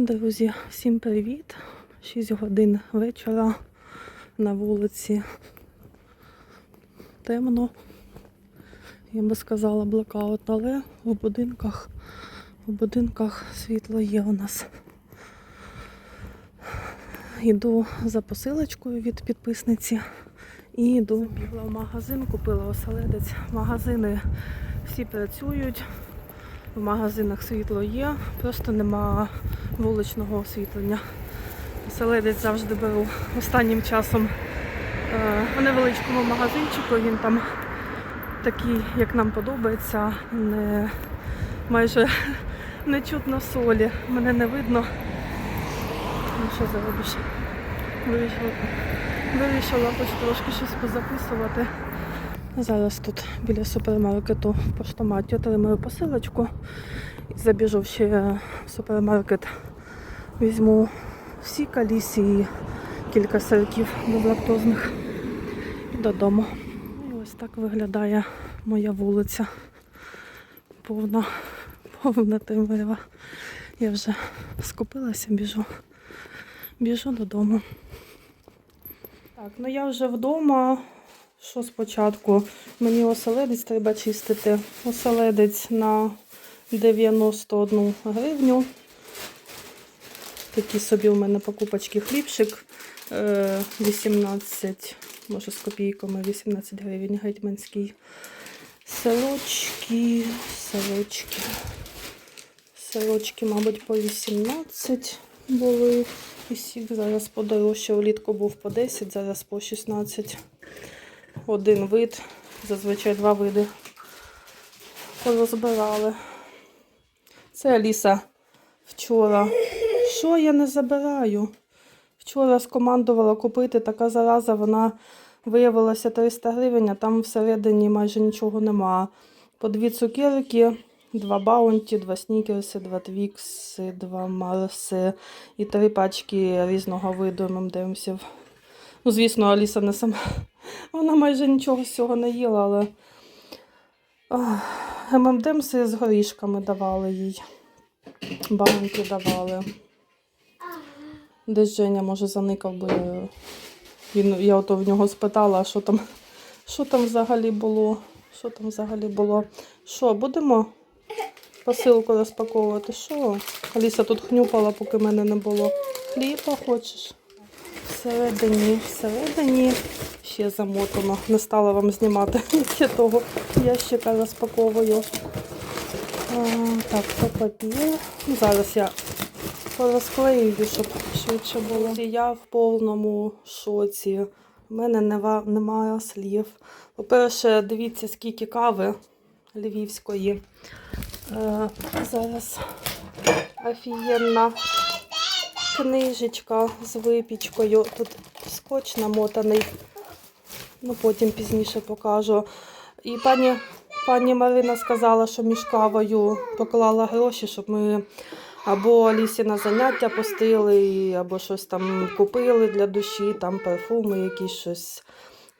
Друзі, всім привіт! 6 годин вечора на вулиці. Темно. Я би сказала блокаут, але в будинках, в будинках світло є у нас. Йду за посилочкою від підписниці і йду. Бігла в магазин, купила оселедець. Магазини всі працюють. В магазинах світло є, просто нема вуличного освітлення. Оселедець завжди беру останнім часом е, в невеличкому магазинчику. Він там такий, як нам подобається, не, майже не чутно солі. Мене не видно. Ну що заробиш? Вирішила, хоч трошки щось позаписувати. Зараз тут біля супермаркету в поштоматі отримаю посилочку. Забіжу ще в супермаркет. Візьму всі калісі і кілька сирків безлактозних і додому. І ось так виглядає моя вулиця. Повна, повна темрява. Я вже скупилася, біжу, біжу додому. Так, ну я вже вдома. Що спочатку? Мені оселедець треба чистити. Оселедець на 91 гривню. Такі собі у мене покупочки хлібчик. е, 18, може з копійками, 18 гривень гетьманський. Сирочки, сирочки. Сирочки, мабуть, по 18 були. І сік зараз подорожче. Улітку був по 10, зараз по 16 один вид, зазвичай два види. Порозбирали. Це Аліса вчора. Що я не забираю? Вчора скомандувала купити така зараза, вона виявилася 300 гривень, а там всередині майже нічого нема. По дві цукерки, два баунті, два снікерси, два твікси, два марси і три пачки різного виду ММДМсів. Ну, звісно, Аліса не сама. Вона майже нічого з цього не їла, але ММДМси з горішками давали їй. Банки давали. Десь Женя, може, заникав би. Він, я ото в нього спитала, що там, що там взагалі було. Що там взагалі було? Що, будемо посилку розпаковувати? Що? Аліса тут хнюпала, поки мене не було. Хліба хочеш? Всередині, всередині ще замотано. Не стала вам знімати ще того ящика розпаковую. А, так, це папір. Ну, Зараз я порозклею, щоб швидше було. Я в повному шоці. У мене немає слів. По-перше, дивіться, скільки кави львівської. Е, зараз офігенна книжечка з випічкою. Тут скотч намотаний. Ну, потім пізніше покажу. І пані, пані Марина сказала, що між кавою поклала гроші, щоб ми або Алісі на заняття пустили, або щось там купили для душі, там парфуми, якісь щось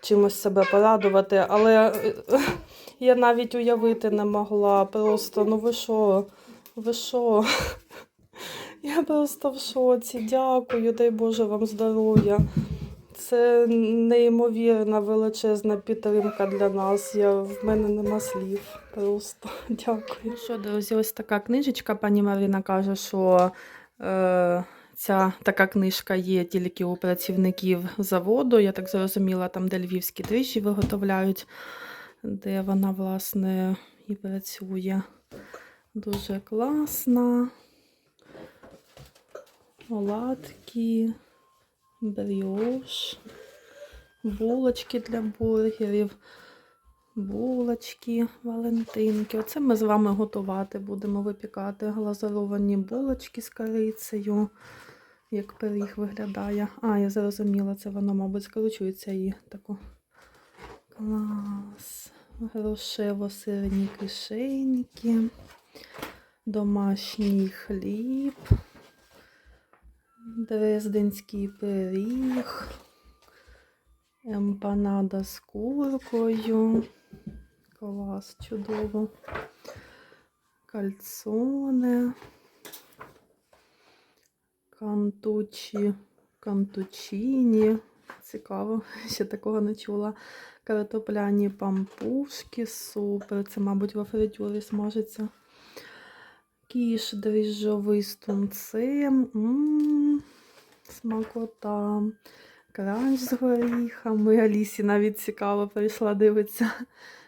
чимось себе порадувати. Але е, я навіть уявити не могла. Просто, ну ви що? Ви що? Я просто в шоці. Дякую, дай Боже вам здоров'я. Це неймовірна величезна підтримка для нас. Я, в мене нема слів. Просто дякую. Що, друзі, ось така книжечка. Пані Марина каже, що е, ця така книжка є тільки у працівників заводу. Я так зрозуміла, там, де львівські дріжджі виготовляють, де вона, власне, і працює. Дуже класна. Оладки, бріош, булочки для бургерів, булочки, валентинки. Оце ми з вами готувати будемо випікати глазуровані булочки з корицею. Як пиріг виглядає. А, я зрозуміла, це воно, мабуть, скручується і таку. Клас. Грошево-сирні кишеньки, домашній хліб. Дрезденський пиріг, емпанада з куркою. Клас, чудово. Кальцоне, Кантучі, кантучині. Цікаво, ще такого не чула. Картопляні пампушки, супер. Це, мабуть, во фритюрі смажиться. Кіш дріжджовий з тунцем. Смакота. Кранч з горіхами. Алісі навіть цікаво прийшла дивитися.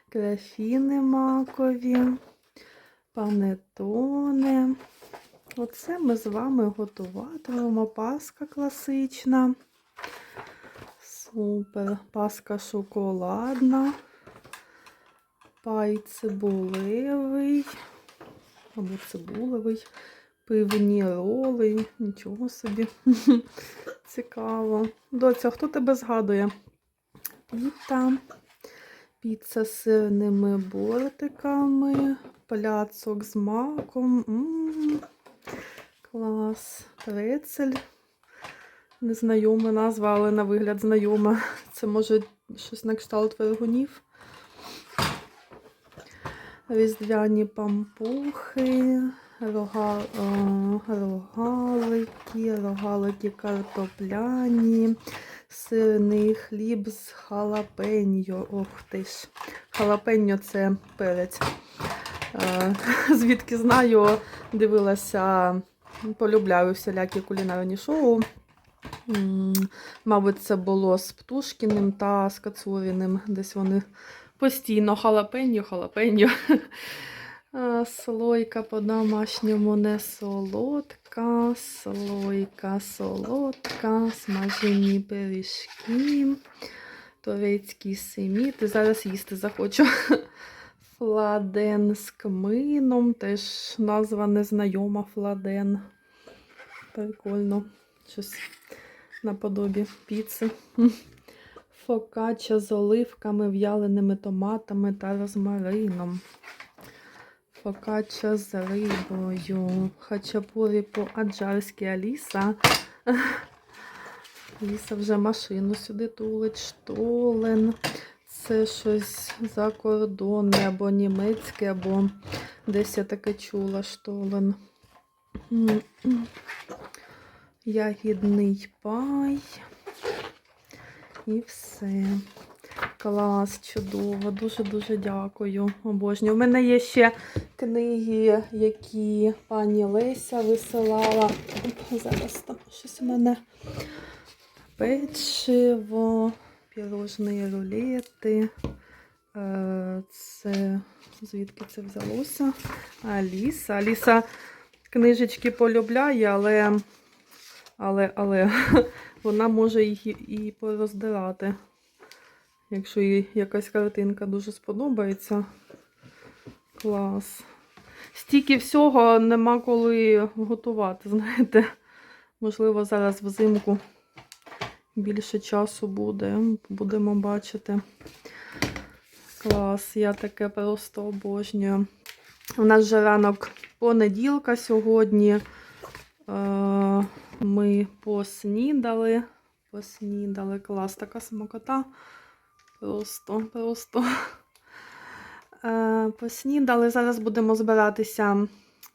Крафіни макові, панетоне. Оце ми з вами готуватимемо. Паска класична. Супер. Паска шоколадна. Пай цибулевий. Або цибулевий. Пивні роли. Нічого собі. Цікаво. Доця, хто тебе згадує? Піта. Піца з сирними бортиками. Пляцок з маком. М, Клас. Прецель. Незнайома назва, але на вигляд знайома. Це може щось на кшталт вергунів. Різдвяні пампухи, рога, е, рогалики, рогалики картопляні, сирний хліб з халапеньо. Ох ти ж. Халапеньо це перець. Е, Звідки знаю, дивилася, полюбляю всілякі кулінарні шоу. Мабуть, це було з Птушкіним та з Кацуріним. Десь вони постійно халапеньо, халапеньо. Слойка по-домашньому не солодка, слойка солодка, смажені пиріжки, турецький семіт. Зараз їсти захочу. Фладен з кмином, теж назва незнайома фладен. Прикольно. Щось наподобі піци. Фокача з оливками, в'яленими томатами та розмарином. Фокача з рибою. Хачапурі по-аджарськи Аліса. Аліса вже машину сюди тулить, штолен. Це щось закордонне, або німецьке, або десь я таке чула штолен. Ягідний пай. І все. Клас, чудово, дуже-дуже дякую. Обожнюю. У мене є ще книги, які пані Леся висилала. Зараз там щось у мене. Печиво, пірожні рулети. Е, Це звідки це взялося? Аліса. Аліса книжечки полюбляє, але, але, але вона може їх і, пороздирати. Якщо їй якась картинка дуже сподобається. Клас. Стільки всього нема коли готувати, знаєте. Можливо, зараз взимку більше часу буде. Будемо бачити. Клас, я таке просто обожнюю. У нас же ранок понеділка сьогодні. Е, Ми поснідали. Поснідали. Клас, така смакота. Просто, просто. Е, Поснідали. Зараз будемо збиратися,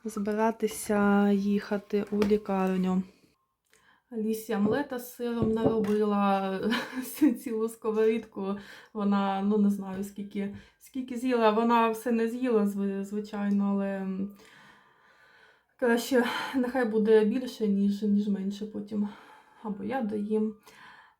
збиратися їхати у лікарню. Алісія омлета з сиром наробила цілу сковорідку. Вона, ну не знаю, скільки, скільки з'їла. Вона все не з'їла, звичайно, але краще нехай буде більше, ніж, ніж менше потім. Або я доїм.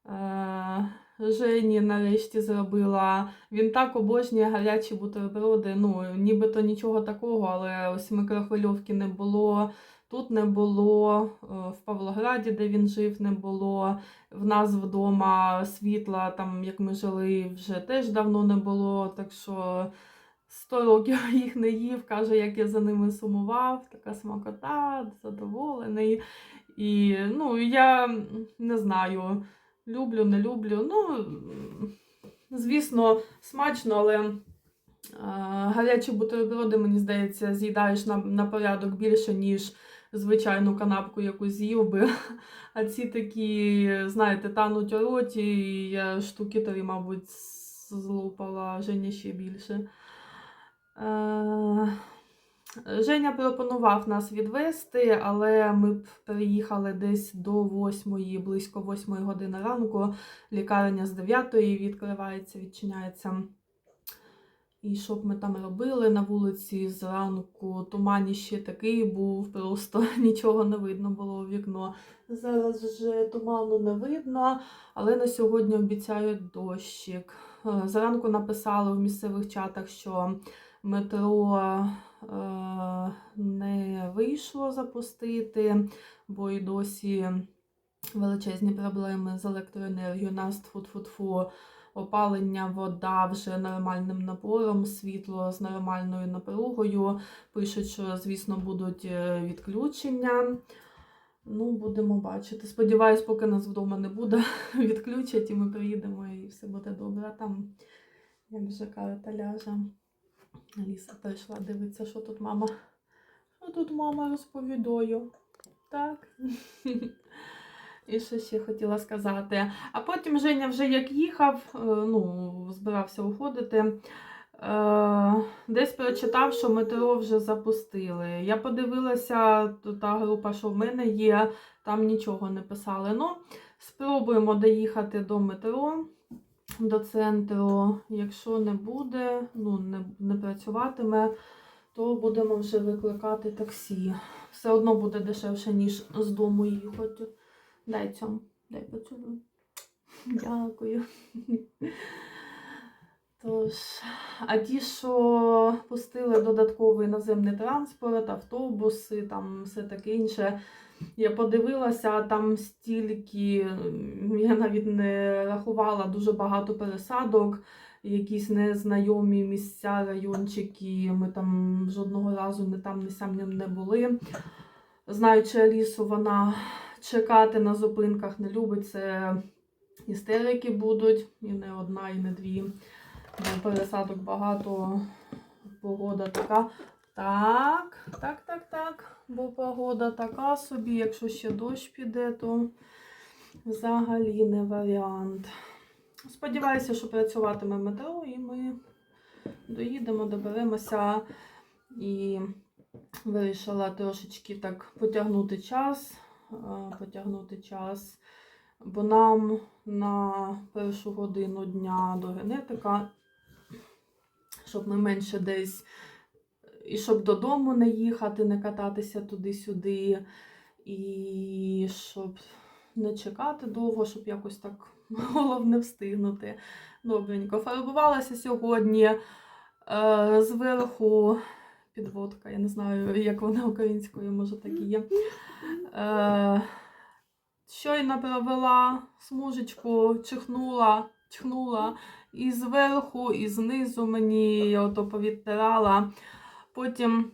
Е, Жені нарешті зробила. Він так обожнює гарячі бутерброди. Ну, нібито нічого такого, але ось микрохвильовки не було. Тут не було, е, в Павлограді, де він жив, не було. В нас вдома світла, там як ми жили, вже теж давно не було. Так що 100 років їх не їв, каже, як я за ними сумував, така смакота, задоволений. І ну, я не знаю, люблю, не люблю. Ну, звісно, смачно, але гарячі бутерброди, мені здається, з'їдаєш на, на порядок більше, ніж звичайну канапку, яку з'їв би. А ці такі, знаєте, тануть у роті, і я штуки три, мабуть, злопала, Женя ще більше. Е, Женя пропонував нас відвести, але ми б приїхали десь до 8, близько 8 години ранку. Лікарня з 9 відкривається, відчиняється. І що б ми там робили на вулиці зранку, туманіще такий був, просто нічого не видно було у вікно. Зараз вже туману не видно, але на сьогодні обіцяють дощик. Е, Зранку написали в місцевих чатах, що метро е, не вийшло запустити, бо і досі величезні проблеми з електроенергією. Нас тфу-тфу-тфу, опалення, вода вже нормальним напором, світло з нормальною напругою. Пишуть, що, звісно, будуть е, відключення. Ну, будемо бачити. Сподіваюсь, поки нас вдома не буде, відключать і ми приїдемо і все буде добре. Там, як вже карта ляже. Аліса прийшла, дивиться, що тут мама. Що тут мама розповідає? Так. І що ще хотіла сказати. А потім Женя вже як їхав, е, ну, збирався уходити. Е, Десь прочитав, що метро вже запустили. Я подивилася, та група, що в мене є, там нічого не писали. Ну, спробуємо доїхати до метро, до центру. Якщо не буде, ну, не, не працюватиме, то будемо вже викликати таксі. Все одно буде дешевше, ніж з дому їхати. Дай цьому, дай поцілую. Дякую. Тож, а ті, що пустили додатковий наземний транспорт, автобуси, там все таке інше. Я подивилася, там стільки, я навіть не рахувала дуже багато пересадок, якісь незнайомі місця, райончики. Ми там жодного разу не там, не сам не- були. Знаючи Алісу, вона чекати на зупинках не любить. Це істерики будуть, і не одна, і не дві. Пересадок багато, погода така. Так, так, так, так. Бо погода така собі. Якщо ще дощ піде, то взагалі не варіант. Сподіваюся, що працюватиме метро, і ми доїдемо, доберемося і вирішила трошечки так потягнути час, е, потягнути час, бо нам на першу годину дня до генетика, щоб ми менше десь, і щоб додому не їхати, не кататися туди-сюди, і щоб не чекати довго, щоб якось так головне встигнути. Добренько. Фарбувалася сьогодні е, зверху підводка, я не знаю, як вона українською, може так і є. Е, щойно провела смужечку, чихнула, чихнула і зверху, і знизу мені ото повідтирала. Потім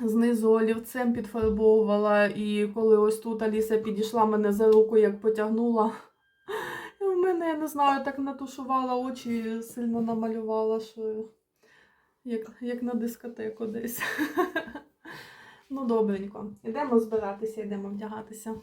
знизу олівцем підфарбовувала, і коли ось тут Аліса підійшла мене за руку, як потягнула. І в мене, я не знаю, так натушувала очі, сильно намалювала, що як, як на дискотеку десь. ну, добренько. Йдемо збиратися, йдемо вдягатися.